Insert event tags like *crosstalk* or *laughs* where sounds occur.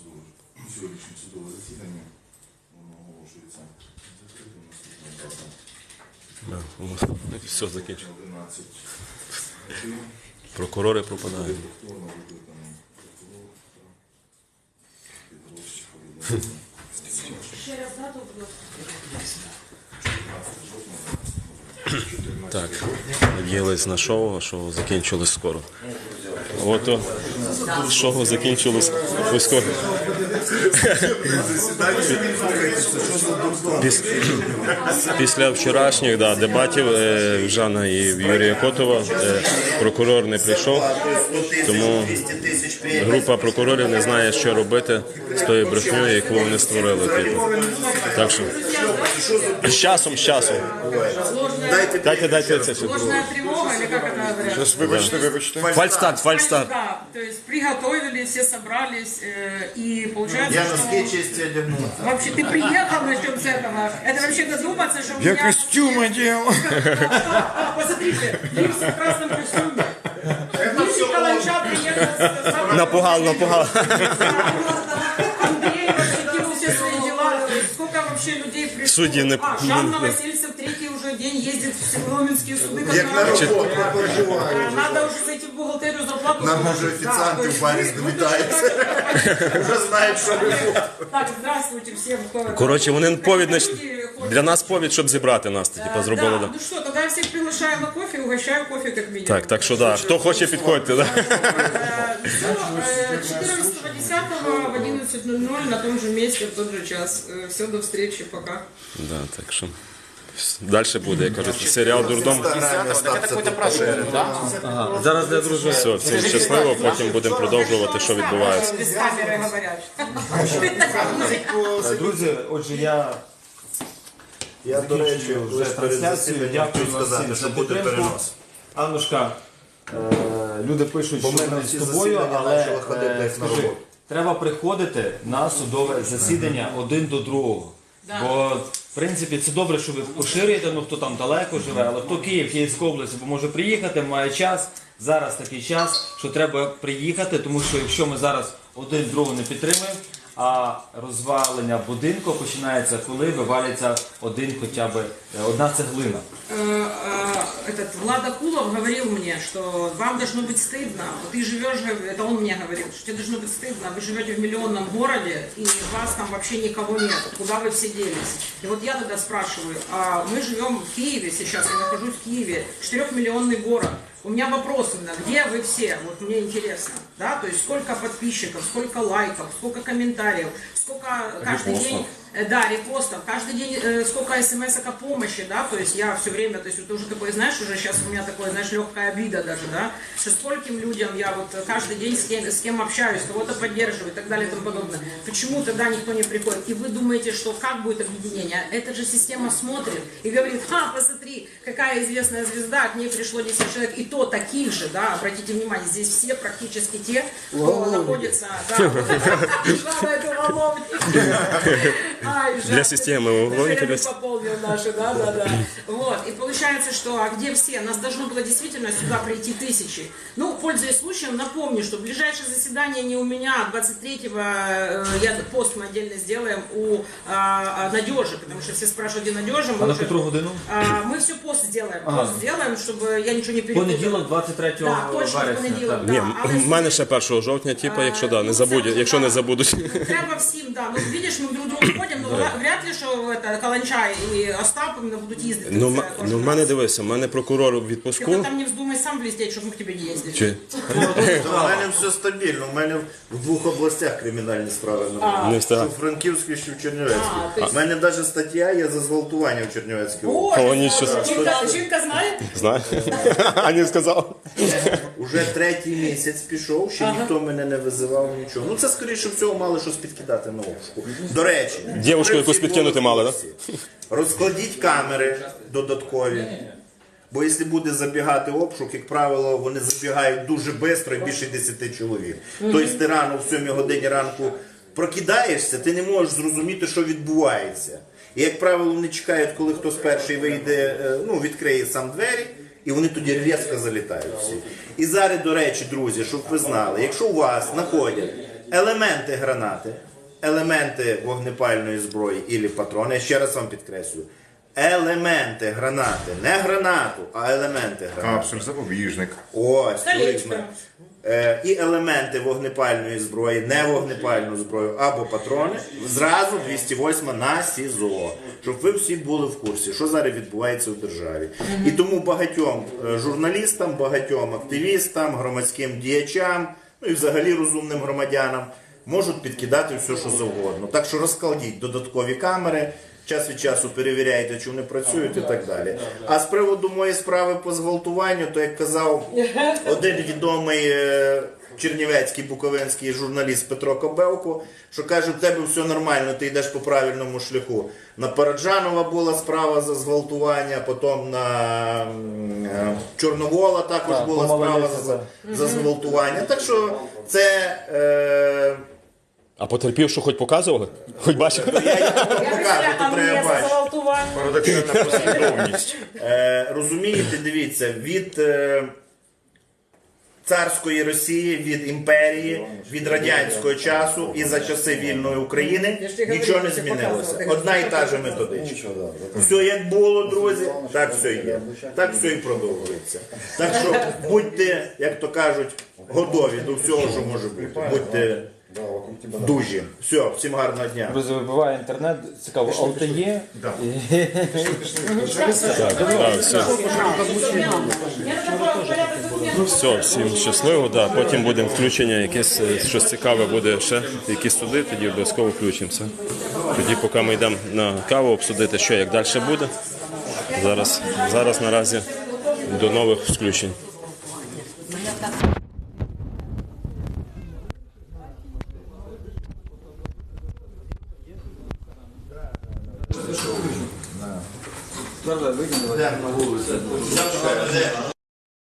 судове, сьогоднішнє судове засідання. Воно оголошується закритим наступна дата. *laughs* Все закінчено. 11 годин. Прокурори пропадають. Повторно викликаний прокурор та повідомлення. Ще раз дату, будь ласка. Так, надіялись на шоу, а шоу закінчилось скоро. Ото шоу закінчилось ось Після вчорашніх да, дебатів е, Жана і Юрія Котова е, прокурор не прийшов, тому група прокурорів не знає, що робити з тою брехнею, яку вони створили. Типу. Так що з часом, з часом. Дайте, дайте це тревога, или как? Вибачте, вибачте. Фальстарт, фальстарт Да, то есть приготовились, все собрались, э, и получается, Я что... носки чисті одягнув. Вообще, ты приехал, начнем с этого. Это вообще додуматься, что у Я меня... костюм одел. А, Посмотрите, Липс в красном костюме. Липсик Каланча приехал с... Напугал, напугал. Андрей вообще кинул все свои дела. Сколько вообще людей пришло? Судьи на- А, Жанна Васильцев третий уже день ездит в Севроминские суды. как Як на надо. роботу проживаю. А, Надо уже зайти в бухгалтерию зарплату. Нам получить. уже Да, офіціанти то есть в барі вы- вы здомітаються. точно Вже знають, що робити. Так, здравствуйте всем. кто- Коротше, вони повід Люди нач- ходят. для нас повід, щоб зібрати нас. Типа Э, зробили. Да, Да. ну что, тогда я всех приглашаю на кофе, угощаю кофе как минимум. Так, так що да. Хто хоче, підходьте. Да. Э, всё, э, 14.10 в 11.00 на том же месте, в тот же час. Все, до встречи, пока. Да, так що. Далі буде, як кажуть, серіал Дурдом. Зараз для дружини. Все, всім щасливо, потім будемо продовжувати, що відбувається. Друзі, отже, я Я, до речі, вже трансляцію. Дякую сказати, всім що за буде підтримку. перенос. Аннушка, е, люди пишуть, що ми з тобою, але е, скажи, треба приходити на судове засідання один до другого. Бо в принципі це добре, що ви поширюєте, ну хто там далеко живе, але хто Київ, Київська область, бо може приїхати, має час. Зараз такий час, що треба приїхати, тому що якщо ми зараз один другого не підтримуємо, а розвалення будинку починається, коли вивалюється один хоча б е, одна цеглина. Э, э, Этот Влад Акулов говорил мне, что вам должно быть стыдно. Вот Ты живешь, гов- это он мне говорил, что тебе должно быть стыдно. Вы живете в миллионном городе, и вас там вообще никого нет. Куда вы все делись? И вот я тогда спрашиваю, а мы живем в Киеве сейчас, я нахожусь в Киеве, четырехмиллионный город. У меня вопрос именно, где вы все? Вот мне интересно, да, то есть сколько подписчиков, сколько лайков, сколько комментариев, сколько каждый день, э, да, репостов, каждый день э, сколько смс о помощи, да, то есть я все время, то есть вот уже такое, знаешь, уже сейчас у меня такое, знаешь, легкая обида даже, да, что скольким людям я вот э, каждый день с кем, с кем общаюсь, кого-то поддерживаю и так далее и тому подобное. Почему тогда никто не приходит? И вы думаете, что как будет объединение? Эта же система смотрит и говорит, ха, посмотри, какая известная звезда, к ней пришло 10 человек, и то таких же, да, обратите внимание, здесь все практически те, кто находится, да, это. Ай, Для жаль, системы даже уголовники, я не для- пополнил наши, да, да, да. Вот, и получается, что, а где все? Нас должно было действительно сюда прийти тысячи. Ну, пользуясь случаем, напомню, что ближайшее заседание не у меня, а 23-го, э, я пост мы отдельно сделаем у а, а, Надежи, потому что все спрашивают, где Надежа. А на котру годину? А, мы все пост сделаем, пост сделаем, чтобы я ничего не перепутала. Понеділок, 23 Да, точно, в вересня. понеділок, так. да. Ні, але в мене ще 1 жовтня, типу, якщо да, не ну, забудуть, це вже якщо не да. забудуть. Треба всім, да. Ну видиш, ми друг другу ходимо, ну вряд- вряд ли, що это, Каланчай і Остап іменно будуть їздити. Ну, це кожен ну в раз. мене дивися, в мене прокурор у Ти відпуску. там не вздумай сам блістеть, щоб ми к тебе не їздили. Чи? У мене все стабільно. У мене в двох областях кримінальні справи на Не Що встиг. в Франківській, що в А, Чернівецькій. то У мене навіть стаття є за зґвалтування в Чернівецькій області. Боже, О, нічого. жінка, жінка знає? Знаю. *laughs* А сказав. Уже третій місяць пішов, ще ніхто мене не визивав нічого. Ну це скоріше всього мали щось підкидати на обшуку. До речі, Дівушку якусь підкинути мали, да? Розкладіть камери додаткові. Бо якщо буде забігати обшук, як правило, вони забігають дуже швидко і більше 10 чоловік. Тобто ти рано в 7 годині ранку прокидаєшся, ти не можеш зрозуміти, що відбувається. І, як правило, вони чекають, коли хтось перший вийде, е, ну, відкриє сам двері, і вони тоді різко залітають всі. І зараз, до речі, друзі, щоб ви знали, якщо у вас знаходять елементи гранати, елементи вогнепальної зброї і патрони. Я ще раз вам підкреслюю. Елементи гранати, не гранату, а елементи гранати. Капсуль, запобіжник. Ось. Е, і елементи вогнепальної зброї, не вогнепальну зброю або патрони, зразу 208 на СІЗО, щоб ви всі були в курсі, що зараз відбувається в державі. І тому багатьом е, журналістам, багатьом активістам, громадським діячам, ну і взагалі розумним громадянам можуть підкидати все, що завгодно. Так що розкладіть додаткові камери. Час від часу перевіряйте, чи вони працюють і так далі. А з приводу моєї справи по зґвалтуванню, то як казав *laughs* один відомий е, чернівецький буковинський журналіст Петро Кобелко, що каже, в тебе все нормально, ти йдеш по правильному шляху. На Параджанова була справа за зґвалтування, потім на е, Чорновола також Так, була справа за, за зґвалтування. Так що це. Е, А потерпів, що хоч показували? Хоч бачили? я їх *laughs* покажу, а то треба бачити. Парадоксальна послідовність. Е, розумієте, дивіться, від е, царської Росії, від імперії, від радянського часу і за часи вільної України ж нічого не змінилося. Одна і та же методичка. Все як було, друзі, так все є. Так все і продовжується. Так що будьте, як то кажуть, готові до всього, що може бути. Будьте дужі. Все, всім гарного дня. Друзі, вибиває інтернет, цікаво, алти є. Так, все. Все, всім щасливо. Да. Потім буде включення, якесь е, щось цікаве буде ще, якісь суди, тоді обов'язково включимося. Тоді, поки ми йдемо на каву обсудити, що як далі буде. Зараз, зараз наразі до нових включень. Йдемо на вулицю.